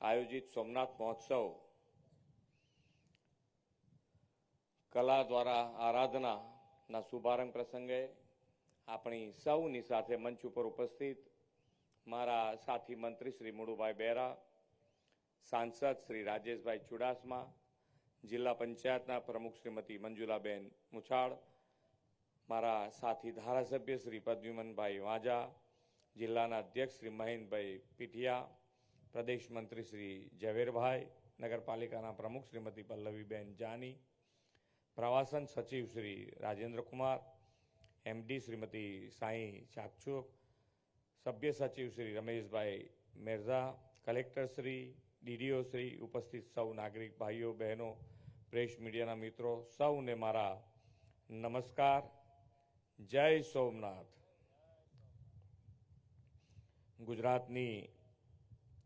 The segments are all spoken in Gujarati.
આયોજિત સોમનાથ મહોત્સવ કલા દ્વારા આરાધનાના શુભારંભ પ્રસંગે આપણી સૌની સાથે મંચ ઉપર ઉપસ્થિત મારા સાથી મંત્રી શ્રી મુળુભાઈ બેરા, સાંસદ શ્રી રાજેશભાઈ ચુડાસમા, જિલ્લા પંચાયતના પ્રમુખ શ્રીમતી મંજુલાબેન મુછાળ, મારા સાથી ધારાસભ્ય શ્રી પદ્યુમનભાઈ વાજા જિલ્લાના અધ્યક્ષ શ્રી મહેન્દ્રભાઈ પીઠિયા પ્રદેશ મંત્રી શ્રી ઝવેરભાઈ, નગરપાલિકાના પ્રમુખ શ્રીમતી પલ્લવીબેન જાની, પ્રવાસન સચિવ શ્રી રાજેન્દ્ર કુમાર એમડી શ્રીમતી સાંઈ ચાકચુક, સભ્ય સચિવ શ્રી રમેશભાઈ મિર્ઝા, કલેક્ટર શ્રી, ડીડીઓ શ્રી ઉપસ્થિત સૌ નાગરિક ભાઈઓ, બહેનો, પ્રેસ મીડિયાના મિત્રો, સૌને મારા નમસ્કાર. જય સોમનાથ. ગુજરાતની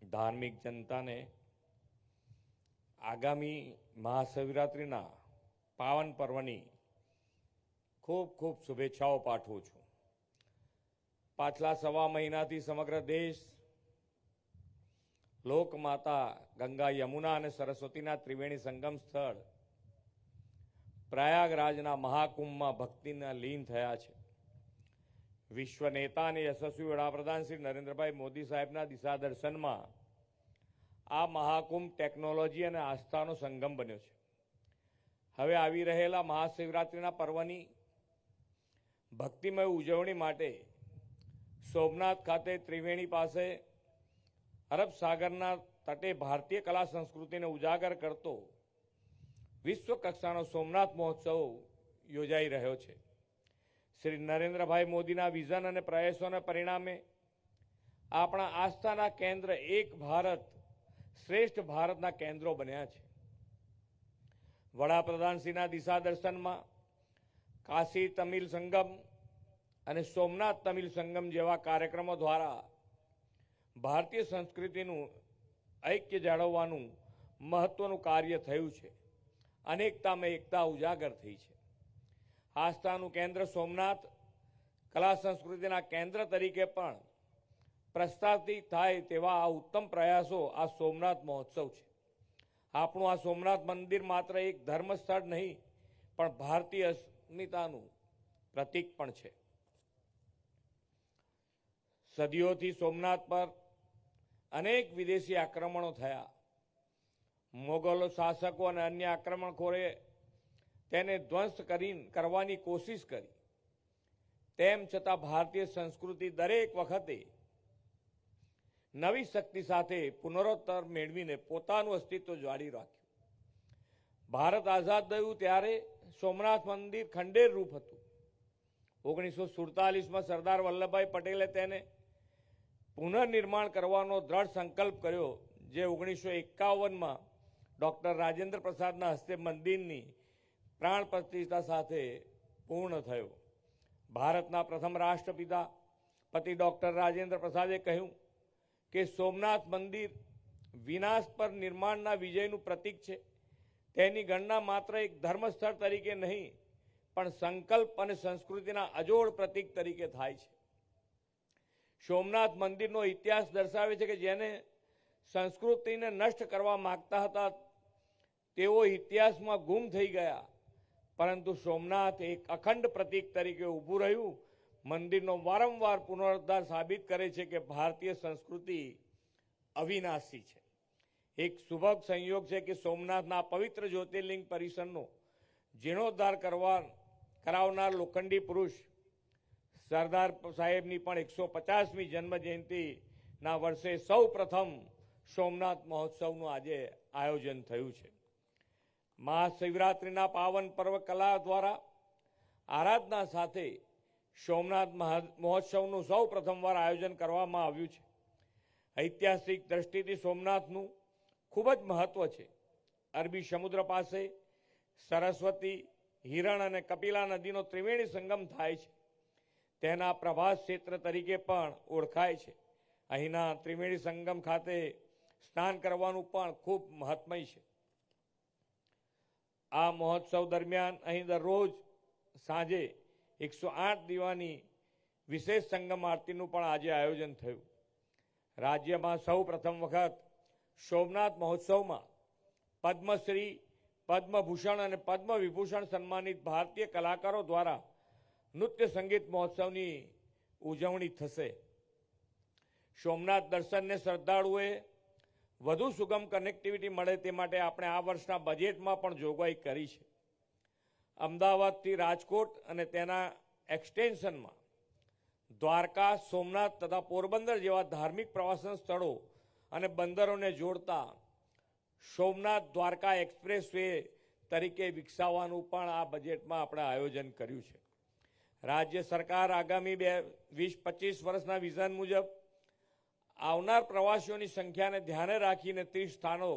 ધાર્મિક જનતાને આગામી મહાશિવરાત્રિના પાવન પર્વની ખૂબ ખૂબ શુભેચ્છાઓ પાઠવું છું. પાછલા સવા મહિનાથી સમગ્ર દેશ લોકમાતા ગંગા યમુના અને સરસ્વતીના ત્રિવેણી સંગમ સ્થળ પ્રયાગરાજના મહાકુંભમાં ભક્તિના લીન થયા છે. વિશ્વ નેતા અને યશસ્વી વડાપ્રધાન શ્રી નરેન્દ્રભાઈ મોદી સાહેબના દિશા દર્શનમાં આ મહાકુંભ ટેકનોલોજી અને આસ્થાનો સંગમ બન્યો છે. હવે આવી રહેલા મહાશિવરાત્રિના પર્વની ભક્તિમય ઉજવણી માટે સોમનાથ ખાતે ત્રિવેણી પાસે અરબ સાગરના તટે ભારતીય કલા સંસ્કૃતિને ઉજાગર કરતો વિશ્વ કક્ષાનો સોમનાથ મહોત્સવ યોજાઈ રહ્યો છે. શ્રી નરેન્દ્રભાઈ મોદીના વિઝન અને પ્રયાસોના પરિણામે આપણા આસ્થાના કેન્દ્ર એક ભારત શ્રેષ્ઠ ભારતના કેન્દ્રો બન્યા છે. વડાપ્રધાનશ્રીના દિશા દર્શનમાં કાશી તમિલ સંગમ અને સોમનાથ તમિલ સંગમ જેવા કાર્યક્રમો દ્વારા ભારતીય સંસ્કૃતિનું ઐક્ય જાળવવાનું મહત્વનું કાર્ય થયું છે. અનેકતામાં એકતા ઉજાગર થઈ છે. આસ્થાનું કેન્દ્ર સોમનાથ, કલા સંસ્કૃતિના કેન્દ્ર તરીકે પણ પ્રસ્થાપિત થાય તેવા આ ઉત્તમ પ્રયાસો આ સોમનાથ મહોત્સવ છે. આપણું આ સોમનાથ મંદિર માત્ર એક ધર્મસ્થળ નહીં, પણ ભારતીય અસ્મિતાનું પ્રતીક પણ છે. સદીઓથી સોમનાથ પર અનેક વિદેશી આક્રમણો થયા. મોગલો શાસકો અને અન્ય આક્રમણખોરે તેને ધ્વંસ કરી, કરવાની કોશિશ કરી. તેમ છતાં ભારતીય સંસ્કૃતિ દરેક વખતે નવી શક્તિ સાથે પુનરોત્તર મેળવીને પોતાનું અસ્તિત્વ જાળવી રાખ્યું. ભારત આઝાદ થયું ત્યારે સોમનાથ મંદિર ખંડેર રૂપ હતું. ઓગણીસો સુડતાલીસમાં સરદાર વલ્લભભાઈ પટેલે તેને પુનર્નિર્માણ કરવાનો દ્રઢ સંકલ્પ કર્યો, જે ઓગણીસો એકાવનમાં ડોક્ટર રાજેન્દ્ર પ્રસાદના હસ્તે મંદિરની પ્રાણ પ્રતિષ્ઠા સાથે પૂર્ણ થયો. ભારતના પ્રથમ રાષ્ટ્રપિતા પતિ ડોક્ટર રાજેન્દ્ર પ્રસાદે કહ્યું કે સોમનાથ મંદિર વિનાશ પર નિર્માણના વિજયનું પ્રતીક છે. તેની ગણના માત્ર એક ધર્મસ્થળ તરીકે નહીં, પણ સંકલ્પ અને સંસ્કૃતિના અજોડ પ્રતીક તરીકે થાય છે. સોમનાથ મંદિરનો ઇતિહાસ દર્શાવે છે કે જેને સંસ્કૃતિને નષ્ટ કરવા માગતા હતા, તેઓ ઇતિહાસમાં ગુમ થઈ ગયા. પરંતુ સોમનાથ એક અખંડ પ્રતીક તરીકે ઊભું રહ્યું. મંદિરનો વારંવાર પુનરુદ્ધાર સાબિત કરે છે કે ભારતીય સંસ્કૃતિ અવિનાશી છે. એક શુભક સંયોગ છે કે સોમનાથના પવિત્ર જ્યોતિર્લિંગ પરિસરનો જીર્ણોદ્ધાર કરવા કરાવનાર લોખંડી પુરુષ સરદાર સાહેબની પણ એકસો પચાસમી જન્મ જયંતિના વર્ષે સૌ પ્રથમ સોમનાથ મહોત્સવનું આજે આયોજન થયું છે. મહાશિવરાત્રિના પાવન પર્વ કલા દ્વારા આરાધના સાથે સોમનાથ મહોત્સવનું સૌ પ્રથમવાર આયોજન કરવામાં આવ્યું છે. ઐતિહાસિક દ્રષ્ટિથી સોમનાથનું ખૂબ જ મહત્વ છે. અરબી સમુદ્ર પાસે સરસ્વતી, હિરણ અને કપિલા નદીનો ત્રિવેણી સંગમ થાય છે. તેના પ્રભાસ ક્ષેત્ર તરીકે પણ ઓળખાય છે. અહીંના ત્રિવેણી સંગમ ખાતે સ્નાન કરવાનું પણ ખૂબ મહાત્મય છે. આ મહોત્સવ દરમિયાન અહીં દરરોજ સાંજે એકસો આઠ દીવાની વિશેષ સંગમ આરતીનું પણ આજે આયોજન થયું. રાજ્યમાં સૌ પ્રથમ વખત સોમનાથ મહોત્સવમાં પદ્મશ્રી, પદ્મભૂષણ અને પદ્મ વિભૂષણ સન્માનિત ભારતીય કલાકારો દ્વારા નૃત્ય સંગીત મહોત્સવની ઉજવણી થશે. સોમનાથ દર્શનને શ્રદ્ધાળુઓએ વધુ સુગમ કનેક્ટિવિટી મળે તે માટે આપણે આ વર્ષના બજેટમાં પણ જોગવાઈ કરી છે. અમદાવાદથી રાજકોટ અને તેના એક્સટેન્શનમાં દ્વારકા, સોમનાથ તથા પોરબંદર જેવા ધાર્મિક પ્રવાસન સ્થળો અને બંદરોને જોડતા સોમનાથ દ્વારકા એક્સપ્રેસ તરીકે વિકસાવવાનું પણ આ બજેટમાં આપણે આયોજન કર્યું છે. રાજ્ય સરકાર આગામી બે, વીસ, પચીસ વર્ષના વિઝન મુજબ આવનાર પ્રવાસીઓની સંખ્યાને ધ્યાને રાખીને ત્રીસ સ્થાનો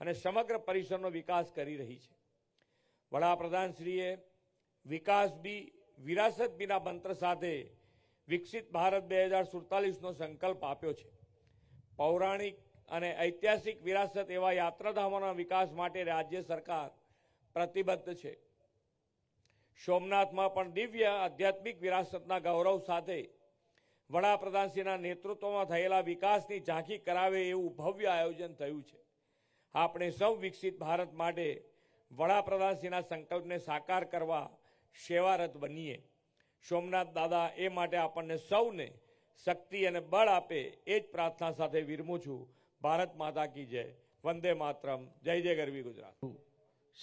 અને સમગ્ર પરિસરનો વિકાસ કરી રહી છે. વડાપ્રધાનશ્રીએ વિકાસ બી, વિરાસત બીના મંત્ર સાથે વિકસિત ભારત બે હજાર સુડતાલીસનો સંકલ્પ આપ્યો છે. પૌરાણિક અને ઐતિહાસિક વિરાસત એવા યાત્રાધામોના વિકાસ માટે રાજ્ય સરકાર પ્રતિબદ્ધ છે. સોમનાથમાં પણ દિવ્ય આધ્યાત્મિક વિરાસતના ગૌરવ સાથે વડાપ્રધાનશ્રીના નેતૃત્વમાં થયેલા વિકાસની ઝાંખી કરાવે એવું ભવ્ય આયોજન થયું છે. આપણે સૌ વિકસિત ભારત માટે વડાપ્રધાનશ્રીના સંકલ્પને સાકાર કરવા સેવારત બનીએ. સોમનાથ દાદા એ માટે આપણને સૌને શક્તિ અને બળ આપે એ જ પ્રાર્થના સાથે વિરમું છું. ભારત માતા કી જય. વંદે માતરમ. જય જય ગરવી ગુજરાત.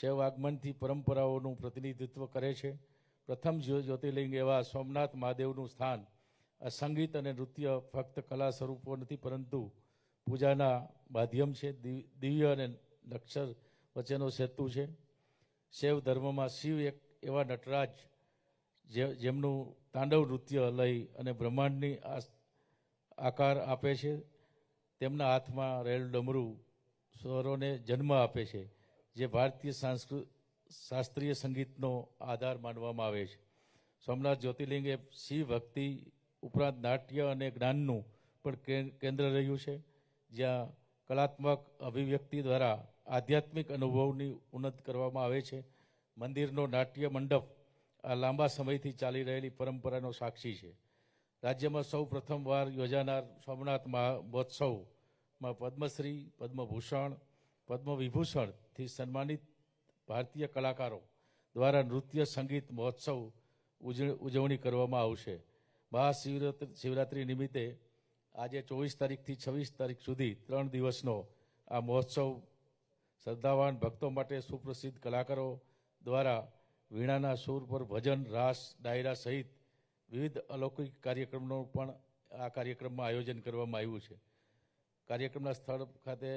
શૈવ આગમનથી પરંપરાઓનું પ્રતિનિધિત્વ કરે છે. પ્રથમ જ્યો- જ્યોતિર્લિંગ એવા સોમનાથ મહાદેવનું સ્થાન આ સંગીત અને નૃત્ય ફક્ત કલા સ્વરૂપો નથી, પરંતુ પૂજાના માધ્યમ છે દિવ્ય અને નક્ષર વચ્ચેનો સેતુ છે. શૈવ ધર્મમાં શિવ એક એવા નટરાજ જે, જેમનું તાંડવ નૃત્ય લઈ અને બ્રહ્માંડની આકાર આપે છે. તેમના હાથમાં રહેલું ડમરું સ્વરોને જન્મ આપે છે, જે ભારતીય સાંસ્કૃ, શાસ્ત્રીય સંગીતનો આધાર માનવામાં આવે છે. સોમનાથ જ્યોતિર્લિંગ શિવ ભક્તિ ઉપરાંત નાટ્ય અને જ્ઞાનનું પણ કેન્દ્ર રહ્યું છે, જ્યાં કલાત્મક અભિવ્યક્તિ દ્વારા આધ્યાત્મિક અનુભવની ઉન્નત કરવામાં આવે છે. મંદિરનો નાટ્ય મંડપ આ લાંબા સમયથી ચાલી રહેલી પરંપરાનો સાક્ષી છે. રાજ્યમાં સૌ પ્રથમવાર યોજાનાર સોમનાથ મહોત્સવમાં પદ્મશ્રી, પદ્મભૂષણ, પદ્મવિભૂષણથી સન્માનિત ભારતીય કલાકારો દ્વારા નૃત્ય, સંગીત, મહોત્સવ ઉજ- ઉજવણી કરવામાં આવશે. મહાશિવરાત્રિ શિવરાત્રિ નિમિત્તે આજે ચોવીસ તારીખથી છવ્વીસ તારીખ સુધી ત્રણ દિવસનો આ મહોત્સવ શ્રદ્ધાવાન ભક્તો માટે સુપ્રસિદ્ધ કલાકારો દ્વારા વીણાના સૂર પર ભજન, રાસ, ડાયરા સહિત વિવિધ અલૌકિક કાર્યક્રમનો પણ આ કાર્યક્રમમાં આયોજન કરવામાં આવ્યું છે. કાર્યક્રમના સ્થળ ખાતે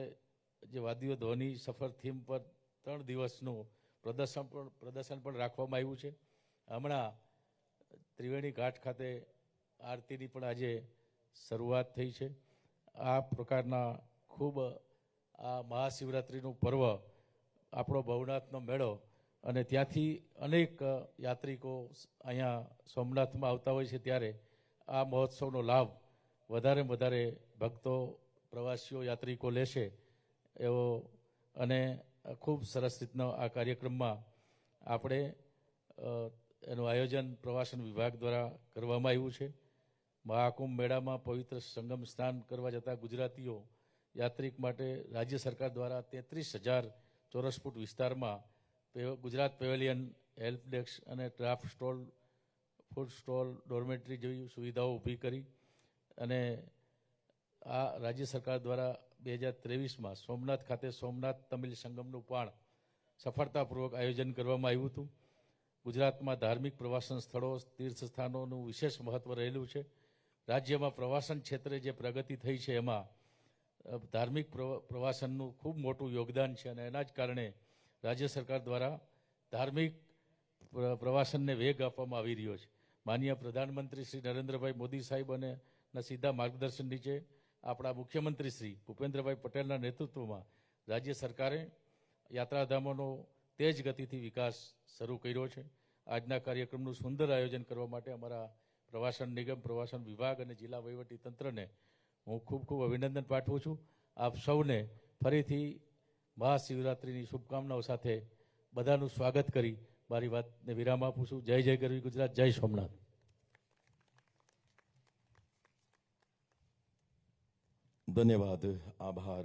જે વાદ્યો, ધ્વનિ, સફર થીમ પર ત્રણ દિવસનું પ્રદર્શન પણ પ્રદર્શન પણ રાખવામાં આવ્યું છે. હમણાં ત્રિવેણી ઘાટ ખાતે આરતીની પણ આજે શરૂઆત થઈ છે. આ પ્રકારના ખૂબ આ મહાશિવરાત્રિનું પર્વ આપણો ભવનાથનો મેળો અને ત્યાંથી અનેક યાત્રિકો અહીંયા સોમનાથમાં આવતા હોય છે ત્યારે આ મહોત્સવનો લાભ વધારે વધારે ભક્તો, પ્રવાસીઓ, યાત્રિકો લેશે એવો અને ખૂબ સરસ રીતનો આ કાર્યક્રમમાં આપણે એનું આયોજન પ્રવાસન વિભાગ દ્વારા કરવામાં આવ્યું છે. મહાકુંભ મેળામાં પવિત્ર સંગમ સ્નાન કરવા જતા ગુજરાતીઓ યાત્રિક માટે રાજ્ય સરકાર દ્વારા તેત્રીસ હજાર ચોરસ ફૂટ વિસ્તારમાં ગુજરાત પેવેલિયન હેલ્પ ડેસ્ક અને draft stall, food stall, dormitory જેવી સુવિધાઓ ઊભી કરી અને આ રાજ્ય સરકાર દ્વારા બે હજાર ત્રેવીસમાં સોમનાથ ખાતે સોમનાથ તમિલ સંગમનું પણ સફળતાપૂર્વક આયોજન કરવામાં આવ્યું હતું. ગુજરાતમાં ધાર્મિક પ્રવાસન સ્થળો તીર્થ સ્થાનોનું વિશેષ મહત્વ રહેલું છે. રાજ્યમાં પ્રવાસન ક્ષેત્રે જે પ્રગતિ થઈ છે એમાં ધાર્મિક પ્રવ- પ્રવાસનનું ખૂબ મોટું યોગદાન છે અને એના જ કારણે રાજ્ય સરકાર દ્વારા ધાર્મિક પ્રવાસનને વેગ આપવામાં આવી રહ્યો છે. માનનીય પ્રધાનમંત્રી શ્રી નરેન્દ્રભાઈ મોદી સાહેબ અને સીધા માર્ગદર્શન નીચે આપણા મુખ્યમંત્રી શ્રી ભૂપેન્દ્રભાઈ પટેલના નેતૃત્વમાં રાજ્ય સરકારે યાત્રાધામોનો તેજ ગતિથી વિકાસ શરૂ કર્યો છે. આજના કાર્યક્રમનું સુંદર આયોજન કરવા માટે અમારા પ્રવાસન નિગમ, પ્રવાસન વિભાગ અને જિલ્લા વહીવટી તંત્રને હું ખૂબ ખૂબ અભિનંદન પાઠવું છું. આપ સૌને ફરીથી મહાશિવરાત્રિની શુભકામનાઓ સાથે બધાનું સ્વાગત કરી મારી વાતને વિરામ આપું છું. જય જય ગરવી ગુજરાત, જય સોમનાથ. ધન્યવાદ, આભાર.